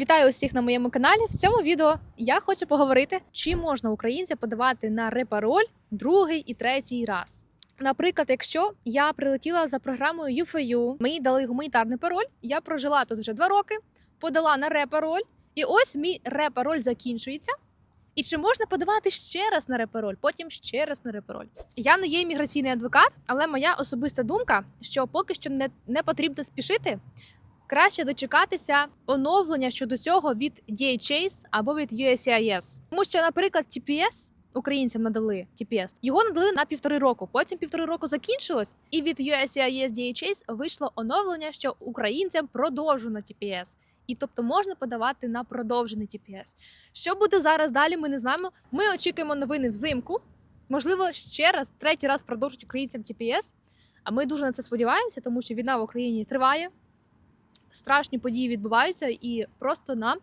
Вітаю усіх на моєму каналі. В цьому відео я хочу поговорити, чи можна українця подавати на репароль другий і третій раз. Наприклад, якщо я прилетіла за програмою UFU, мені дали гуманітарний пароль, я прожила тут вже два роки, подала на репароль, і ось мій репароль закінчується. І чи можна подавати ще раз на репароль, потім ще раз на репароль? Я не є імміграційний адвокат, але моя особиста думка, що поки що не, не потрібно спішити, краще дочекатися оновлення щодо цього від DHS або від USCIS. Тому що, наприклад, TPS українцям надали TPS, його надали на півтори року. Потім півтори року закінчилось, і від USCIS DHS вийшло оновлення, що українцям продовжено TPS. І тобто можна подавати на продовжений TPS. Що буде зараз далі? Ми не знаємо. Ми очікуємо новини взимку. Можливо, ще раз, третій раз продовжать українцям TPS. А ми дуже на це сподіваємося, тому що війна в Україні триває страшні події відбуваються, і просто нам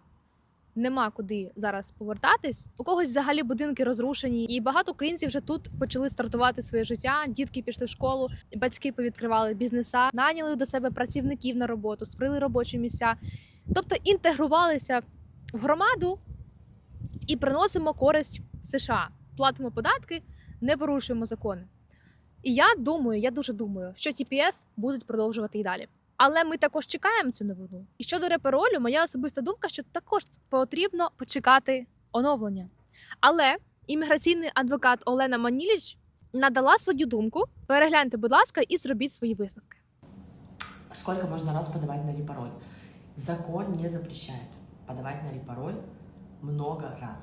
нема куди зараз повертатись. У когось взагалі будинки розрушені, і багато українців вже тут почали стартувати своє життя. Дітки пішли в школу, батьки повідкривали бізнеса, наняли до себе працівників на роботу, створили робочі місця, тобто інтегрувалися в громаду і приносимо користь США. Платимо податки, не порушуємо закони. І я думаю, я дуже думаю, що TPS будуть продовжувати і далі. Але ми також чекаємо цю новину. І щодо реперолю, моя особиста думка, що також потрібно почекати оновлення. Але імміграційний адвокат Олена Маніліч надала свою думку. Перегляньте, будь ласка, і зробіть свої висновки. Сколько можно раз подавать на репароль? Закон не запрещает подавать на репароль много раз.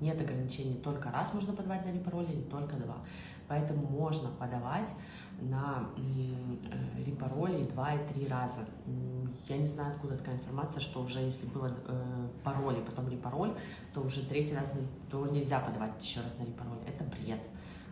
Нет ограничений, только раз можно подавать на репароль или только два. Поэтому можно подавать на э, репароли два и три раза. Я не знаю, откуда такая информация, что уже если было э, пароль и потом репароль, то уже третий раз то нельзя подавать еще раз на репароль. Это бред.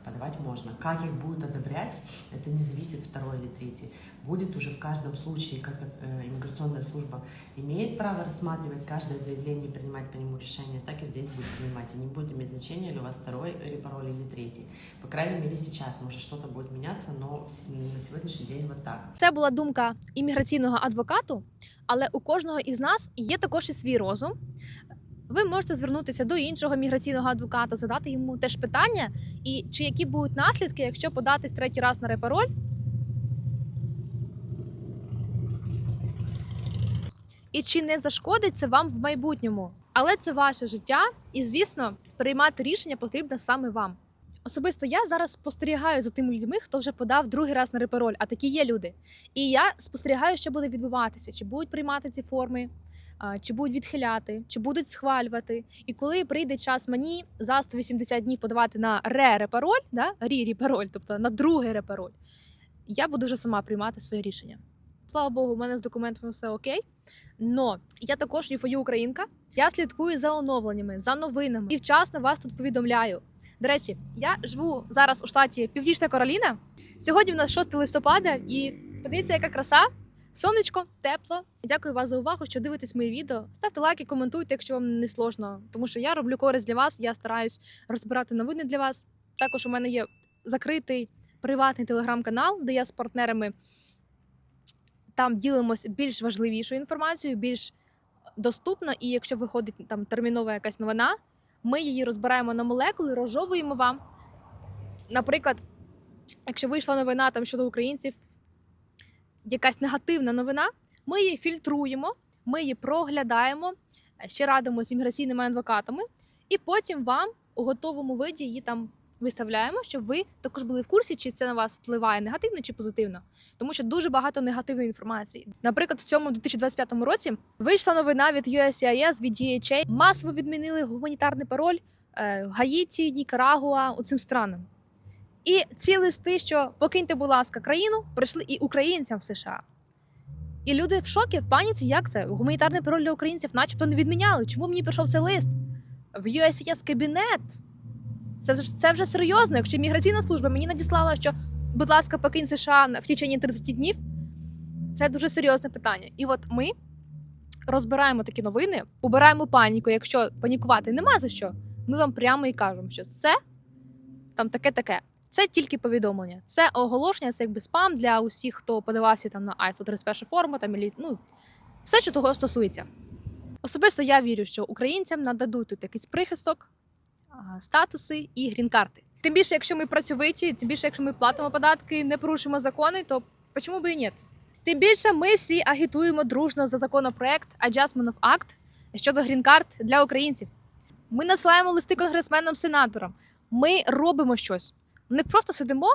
Подавать можно. Как их будут одобрять, это не зависит второй или третий. Будет уже в каждом случае, как э, иммиграционная служба имеет право рассматривать каждое заявление и принимать по нему решение, так и здесь будет принимать. И не будет иметь значения, ли у вас второй репароль или третий. По крайней мере сейчас, может что-то будет меняться, но на сегодняшний день вот так. Це була думка імміграційного адвокату, але у кожного із нас є також і свій розум. Ви можете звернутися до іншого міграційного адвоката, задати йому теж питання, і чи які будуть наслідки, якщо податись третій раз на репароль. І чи не зашкодить це вам в майбутньому? Але це ваше життя, і звісно, приймати рішення потрібно саме вам. Особисто я зараз спостерігаю за тими людьми, хто вже подав другий раз на репароль, а такі є люди. І я спостерігаю, що буде відбуватися, чи будуть приймати ці форми, чи будуть відхиляти, чи будуть схвалювати. І коли прийде час мені за 180 днів подавати на ре-репароль, да? рі-репароль, тобто на другий репароль, я буду вже сама приймати своє рішення. Слава Богу, у мене з документами все окей. Но я також юфою українка. Я слідкую за оновленнями, за новинами і вчасно вас тут повідомляю. До речі, я живу зараз у штаті Північна Кароліна. Сьогодні в нас 6 листопада, і подивіться, яка краса. Сонечко, тепло. Дякую вас за увагу, що дивитесь мої відео. Ставте лайки, коментуйте, якщо вам не сложно, тому що я роблю користь для вас. Я стараюсь розбирати новини для вас. Також у мене є закритий приватний телеграм-канал, де я з партнерами там ділимось більш важливішою інформацією, більш доступно. І якщо виходить там термінова якась новина, ми її розбираємо на молекули, розжовуємо вам. Наприклад, якщо вийшла новина там щодо українців, якась негативна новина, ми її фільтруємо, ми її проглядаємо, ще радимо з імміграційними адвокатами, і потім вам у готовому виді її там виставляємо, щоб ви також були в курсі, чи це на вас впливає негативно чи позитивно. Тому що дуже багато негативної інформації. Наприклад, в цьому 2025 році вийшла новина від USCIS, від DHA, масово відмінили гуманітарний пароль е, Гаїті, Нікарагуа, оцим странам. І ці листи, що покиньте, будь ласка, країну, прийшли і українцям в США. І люди в шокі, в паніці, як це? Гуманітарний пароль для українців, начебто, не відміняли. Чому мені прийшов цей лист? В USCIS кабінет. Це, це вже серйозно. Якщо міграційна служба мені надіслала, що, будь ласка, покинь США в течение 30 днів, це дуже серйозне питання. І от ми розбираємо такі новини, убираємо паніку. Якщо панікувати нема за що, ми вам прямо і кажемо, що це там таке-таке. Це тільки повідомлення. Це оголошення, це якби спам для усіх, хто подавався там на ISO 31 форму, там ілі- ну, все, що того стосується. Особисто я вірю, що українцям нададуть тут якийсь прихисток, статуси і грін-карти. Тим більше, якщо ми працьовиті, тим більше, якщо ми платимо податки, не порушимо закони, то чому би і ні? Тим більше ми всі агітуємо дружно за законопроект Adjustment of Act щодо грін-карт для українців. Ми насилаємо листи конгресменам, сенаторам. Ми робимо щось. Не просто сидимо,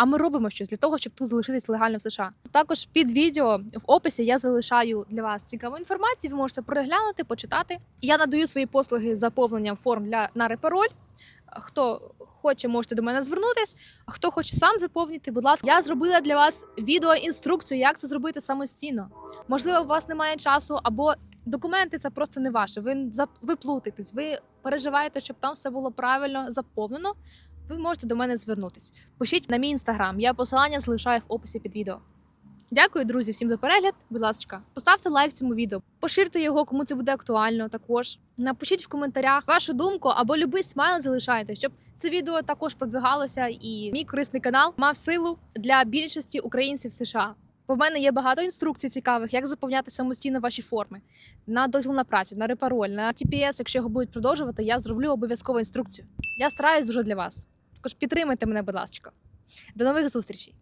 а ми робимо щось для того, щоб тут залишитись легально в США. Також під відео в описі я залишаю для вас цікаву інформацію. Ви можете переглянути, почитати. Я надаю свої послуги з заповненням форм для на репароль. Хто хоче, можете до мене звернутись. А хто хоче сам заповнити, будь ласка, я зробила для вас відеоінструкцію, як це зробити самостійно. Можливо, у вас немає часу, або документи це просто не ваше. Ви ви плутаєтесь, ви переживаєте, щоб там все було правильно заповнено. Ви можете до мене звернутись. Пишіть на мій інстаграм. Я посилання залишаю в описі під відео. Дякую, друзі, всім за перегляд. Будь ласка, поставте лайк цьому відео, поширте його, кому це буде актуально. Також напишіть в коментарях вашу думку або любий смайл залишайте, щоб це відео також продвигалося і мій корисний канал мав силу для більшості українців США. Бо в мене є багато інструкцій цікавих, як заповняти самостійно ваші форми на дозвіл на працю, на репароль, на TPS, Якщо його будуть продовжувати, я зроблю обов'язково інструкцію. Я стараюсь дуже для вас. Також підтримайте мене, будь ласка. До нових зустрічей!